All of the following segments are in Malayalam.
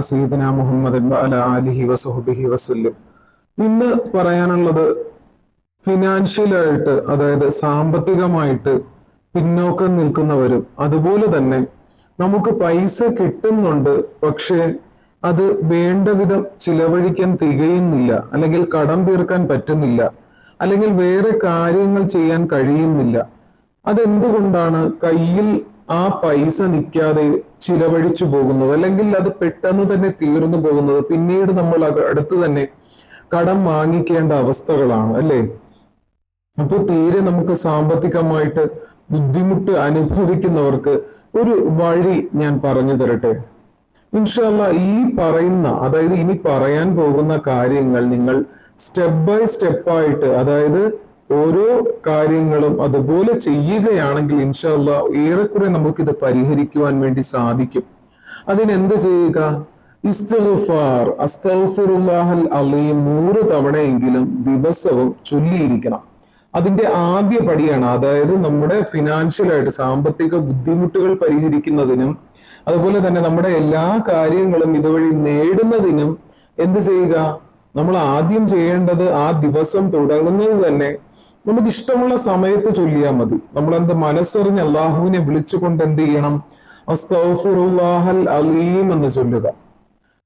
സയ്യിദന മുഹമ്മദ് വസല്ലം. ഇന്ന് പറയാനുള്ളത് ഫിനാൻഷ്യലായിട്ട് അതായത് സാമ്പത്തികമായിട്ട് പിന്നോക്കം നിൽക്കുന്നവരും അതുപോലെ തന്നെ നമുക്ക് പൈസ കിട്ടുന്നുണ്ട് പക്ഷേ അത് വേണ്ട വിധം ചിലവഴിക്കാൻ തികയുന്നില്ല അല്ലെങ്കിൽ കടം തീർക്കാൻ പറ്റുന്നില്ല അല്ലെങ്കിൽ വേറെ കാര്യങ്ങൾ ചെയ്യാൻ കഴിയുന്നില്ല. അതെന്തുകൊണ്ടാണ് കയ്യിൽ ആ പൈസ നിൽക്കാതെ ചിലവഴിച്ചു പോകുന്നത് അല്ലെങ്കിൽ അത് പെട്ടെന്ന് തന്നെ തീർന്നു പോകുന്നത് പിന്നീട് നമ്മൾ അടുത്ത് തന്നെ കടം വാങ്ങിക്കേണ്ട അവസ്ഥകളാണ് അല്ലേ? അപ്പൊ തീരെ നമുക്ക് സാമ്പത്തികമായിട്ട് ബുദ്ധിമുട്ട് അനുഭവിക്കുന്നവർക്ക് ഒരു വഴി ഞാൻ പറഞ്ഞു തരട്ടെ. ഇൻഷല്ല ഈ പറയുന്ന അതായത് ഇനി പറയാൻ പോകുന്ന കാര്യങ്ങൾ നിങ്ങൾ സ്റ്റെപ്പ് ബൈ സ്റ്റെപ്പായിട്ട് അതായത് ഓരോ കാര്യങ്ങളും അതുപോലെ ചെയ്യുകയാണെങ്കിൽ ഇൻഷല്ല ഏറെക്കുറെ നമുക്കിത് പരിഹരിക്കുവാൻ വേണ്ടി സാധിക്കും. അതിനെന്ത് ചെയ്യുക? ഇസ്തഗ്ഫാർ അലീം നൂറ് തവണയെങ്കിലും ദിവസവും ചൊല്ലിയിരിക്കണം. അതിന്റെ ആദ്യ പടിയാണ് അതായത് നമ്മുടെ ഫിനാൻഷ്യലായിട്ട് സാമ്പത്തിക ബുദ്ധിമുട്ടുകൾ പരിഹരിക്കുന്നതിനും അതുപോലെ തന്നെ നമ്മുടെ എല്ലാ കാര്യങ്ങളും ഇതുവഴി നേടുന്നതിനും എന്ത് ചെയ്യുക? നമ്മൾ ആദ്യം ചെയ്യേണ്ടത് ആ ദിവസം തുടങ്ങുന്നത് തന്നെ നമുക്ക് ഇഷ്ടമുള്ള സമയത്ത് ചൊല്ലിയാൽ മതി. നമ്മൾ എന്ത് മനസ്സറിഞ്ഞ് അള്ളാഹുവിനെ വിളിച്ചുകൊണ്ട് എന്ത് ചെയ്യണം? അസ്തഗ്ഫിറുല്ലാഹൽ അലീം എന്ന് ചൊല്ലുക.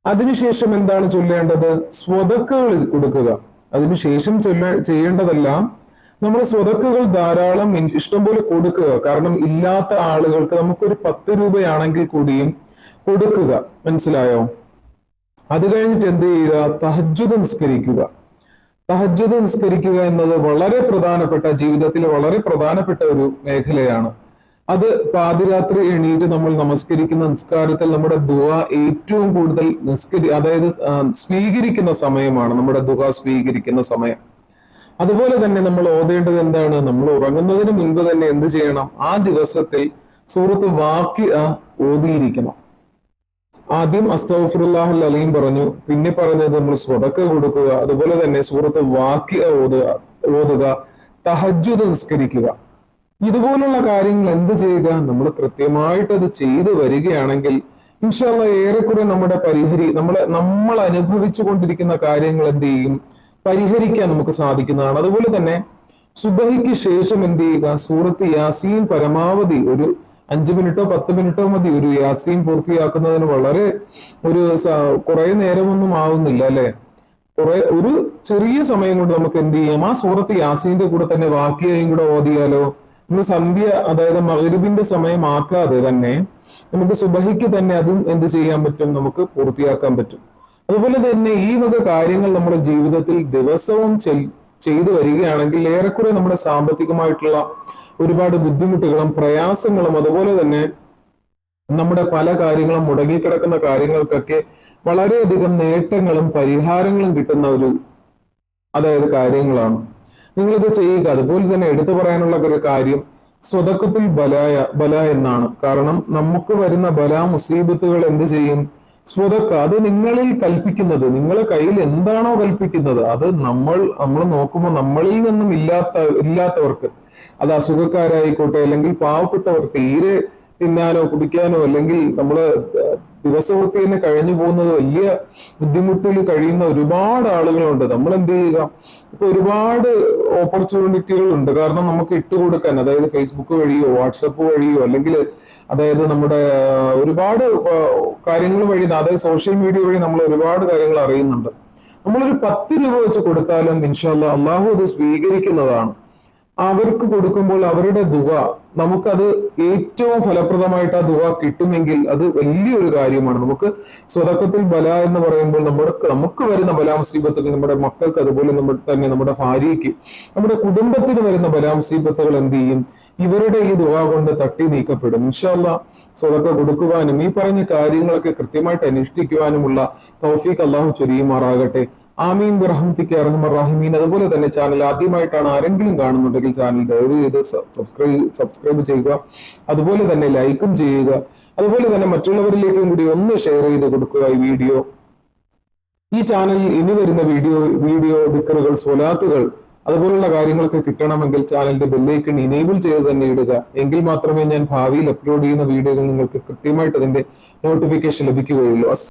അതിനുശേഷം എന്താണ് ചൊല്ലേണ്ടത്? സ്വതക്കുകൾ കൊടുക്കുക. അതിനുശേഷം ചൊല്ല ചെയ്യേണ്ടതെല്ലാം നമ്മൾ സ്വതക്കുകൾ ധാരാളം ഇഷ്ടം ഇഷ്ടംപോലെ കൊടുക്കുക. കാരണം ഇല്ലാത്ത ആളുകൾക്ക് നമുക്കൊരു പത്ത് രൂപയാണെങ്കിൽ കൂടിയും കൊടുക്കുക. മനസ്സിലായോ? അത് കഴിഞ്ഞിട്ട് എന്ത് ചെയ്യുക? തഹജ്ജുദ് നിസ്കരിക്കുക. തഹജ്ജുദ് നിസ്കരിക്കുക എന്നത് വളരെ പ്രധാനപ്പെട്ട ജീവിതത്തിൽ വളരെ പ്രധാനപ്പെട്ട ഒരു മേഖലയാണ്. അത് പാതിരാത്രി എണീറ്റ് നമ്മൾ നമസ്കരിക്കുന്ന നിസ്കാരത്തിൽ നമ്മുടെ ദുവ ഏറ്റവും കൂടുതൽ നിസ്കരി അതായത് സ്വീകരിക്കുന്ന സമയമാണ് നമ്മുടെ ദുവ സ്വീകരിക്കുന്ന സമയം. അതുപോലെ തന്നെ നമ്മൾ ഓതേണ്ടത് എന്താണ്? നമ്മൾ ഉറങ്ങുന്നതിന് മുൻപ് തന്നെ എന്ത് ചെയ്യണം? ആ ദിവസത്തിൽ സൂറത്ത് വാക്കി ഓതിയിരിക്കണം. ആദ്യം അസ്തഫുറുല്ലാഹ് അലീം പറഞ്ഞു. പിന്നെ പറഞ്ഞത് നമ്മൾ സ്വതക്ക കൊടുക്കുക. അതുപോലെ തന്നെ സൂറത്ത് വാക്കി ഓതുക ഓതുക തഹജ്ജുദ് നിസ്കരിക്കുക. ഇതുപോലുള്ള കാര്യങ്ങൾ എന്ത് ചെയ്യുക? നമ്മൾ കൃത്യമായിട്ട് അത് ചെയ്തു വരികയാണെങ്കിൽ ഇൻഷാല്ല ഏറെക്കുറെ നമ്മുടെ പരിഹരി നമ്മളെ നമ്മൾ അനുഭവിച്ചു കൊണ്ടിരിക്കുന്ന കാര്യങ്ങൾ എന്ത് ചെയ്യും? പരിഹരിക്കാൻ നമുക്ക് സാധിക്കുന്നതാണ്. അതുപോലെ തന്നെ സുബഹിക്ക് ശേഷം എന്ത് ചെയ്യുക? സൂറത്ത് യാസീൻ പരമാവധി ഒരു അഞ്ച് മിനിറ്റോ പത്ത് മിനിറ്റോ മതി. ഒരു യാസീൻ പൂർത്തിയാക്കുന്നതിന് വളരെ ഒരു കുറെ നേരമൊന്നും ആവുന്നില്ല അല്ലെ? കുറെ ഒരു ചെറിയ സമയം കൊണ്ട് നമുക്ക് എന്ത് ചെയ്യാം? ആ സൂറത്ത് യാസീന്റെ കൂടെ തന്നെ വാക്യയും കൂടെ ഓതിയാലോ? നമ്മൾ സന്ധ്യ അതായത് മഗ്രിബിന്റെ സമയമാക്കാതെ തന്നെ നമുക്ക് സുബഹിക്ക് തന്നെ അതും എന്ത് ചെയ്യാൻ പറ്റും? നമുക്ക് പൂർത്തിയാക്കാൻ പറ്റും. അതുപോലെ തന്നെ ഈ വക കാര്യങ്ങൾ നമ്മുടെ ജീവിതത്തിൽ ദിവസവും ചെയ്തു വരികയാണെങ്കിൽ ഏറെക്കുറെ നമ്മുടെ സാമ്പത്തികമായിട്ടുള്ള ഒരുപാട് ബുദ്ധിമുട്ടുകളും പ്രയാസങ്ങളും അതുപോലെ തന്നെ നമ്മുടെ പല കാര്യങ്ങളും മുടങ്ങിക്കിടക്കുന്ന കാര്യങ്ങൾക്കൊക്കെ വളരെയധികം നേട്ടങ്ങളും പരിഹാരങ്ങളും കിട്ടുന്ന ഒരു അതായത് കാര്യങ്ങളാണ്. നിങ്ങളിത് ചെയ്യുക. അതുപോലെ തന്നെ എടുത്തു പറയാനുള്ള ഒരു കാര്യം സ്വതക്കത്തിൽ ബലായ ബല എന്നാണ്. കാരണം നമുക്ക് വരുന്ന ബല മുസീബത്തുകൾ എന്ത് ചെയ്യും? സ്വതക്ക അത് നിങ്ങളിൽ കൽപ്പിക്കുന്നത് നിങ്ങളെ കയ്യിൽ എന്താണോ കൽപ്പിക്കുന്നത് അത് നമ്മൾ നമ്മൾ നോക്കുമ്പോൾ നമ്മളിൽ നിന്നും ഇല്ലാത്ത ഇല്ലാത്തവർക്ക് അത് അസുഖക്കാരായിക്കോട്ടെ അല്ലെങ്കിൽ പാവപ്പെട്ടവർ തീരെ തിന്നാനോ കുടിക്കാനോ അല്ലെങ്കിൽ നമ്മൾ ദിവസവൃത്തി തന്നെ കഴിഞ്ഞു പോകുന്നത് വലിയ ബുദ്ധിമുട്ടിൽ കഴിയുന്ന ഒരുപാട് ആളുകളുണ്ട്. നമ്മൾ എന്ത് ചെയ്യുക? ഇപ്പൊ ഒരുപാട് ഓപ്പർച്യൂണിറ്റികൾ ഉണ്ട്. കാരണം നമുക്ക് ഇട്ടുകൊടുക്കാൻ അതായത് ഫേസ്ബുക്ക് വഴിയോ വാട്സപ്പ് വഴിയോ അല്ലെങ്കിൽ അതായത് നമ്മുടെ ഒരുപാട് കാര്യങ്ങൾ വഴി അതായത് സോഷ്യൽ മീഡിയ വഴി നമ്മൾ ഒരുപാട് കാര്യങ്ങൾ അറിയുന്നുണ്ട്. നമ്മളൊരു പത്ത് രൂപ വെച്ച് കൊടുത്താലും ഇൻഷാല്ല അള്ളാഹു അത് സ്വീകരിക്കുന്നതാണ്. അവർക്ക് കൊടുക്കുമ്പോൾ അവരുടെ ദുവ നമുക്കത് ഏറ്റവും ഫലപ്രദമായിട്ട് ആ ദുവ കിട്ടുമെങ്കിൽ അത് വലിയൊരു കാര്യമാണ്. നമുക്ക് സ്വതക്കത്തിൽ ബല എന്ന് പറയുമ്പോൾ നമ്മുടെ നമുക്ക് വരുന്ന ബലാംസീപത്തുകൾ നമ്മുടെ മക്കൾക്ക് അതുപോലെ നമ്മുടെ തന്നെ നമ്മുടെ ഭാര്യയ്ക്ക് നമ്മുടെ കുടുംബത്തിന് വരുന്ന ബലാംസീപത്തുകൾ എന്ത് ചെയ്യും? ഇവരുടെ ഈ ദുവാ കൊണ്ട് തട്ടി നീക്കപ്പെടും. ഇൻഷാല്ല സ്വതക്ക കൊടുക്കുവാനും ഈ പറഞ്ഞ കാര്യങ്ങളൊക്കെ കൃത്യമായിട്ട് അന്വേഷിക്കുവാനുമുള്ള തൗഫീഖ് അള്ളാഹു ചൊരിയുമാറാകട്ടെ. ആമീൻ. ബിറഹ്മത്തിക്ക് റഹിമീൻ. അതുപോലെ തന്നെ ചാനൽ ആദ്യമായിട്ടാണ് ആരെങ്കിലും കാണുന്നുണ്ടെങ്കിൽ ചാനൽ ദയവ് ചെയ്ത് സബ്സ്ക്രൈബ് സബ്സ്ക്രൈബ് ചെയ്യുക. അതുപോലെ തന്നെ ലൈക്കും ചെയ്യുക. അതുപോലെ തന്നെ മറ്റുള്ളവരിലേക്കും കൂടി ഒന്ന് ഷെയർ ചെയ്ത് കൊടുക്കുക ഈ വീഡിയോ. ഈ ചാനലിൽ ഇനി വരുന്ന വീഡിയോ വീഡിയോ ദിക്കറുകൾ സ്വലാത്തുകൾ അതുപോലുള്ള കാര്യങ്ങളൊക്കെ കിട്ടണമെങ്കിൽ ചാനലിന്റെ ബെല്ലൈക്കൺ ഇനേബിൾ ചെയ്ത് തന്നെ ഇടുക. എങ്കിൽ മാത്രമേ ഞാൻ ഭാവിയിൽ അപ്ലോഡ് ചെയ്യുന്ന വീഡിയോകൾ നിങ്ങൾക്ക് കൃത്യമായിട്ട് അതിന്റെ നോട്ടിഫിക്കേഷൻ ലഭിക്കുകയുള്ളൂ.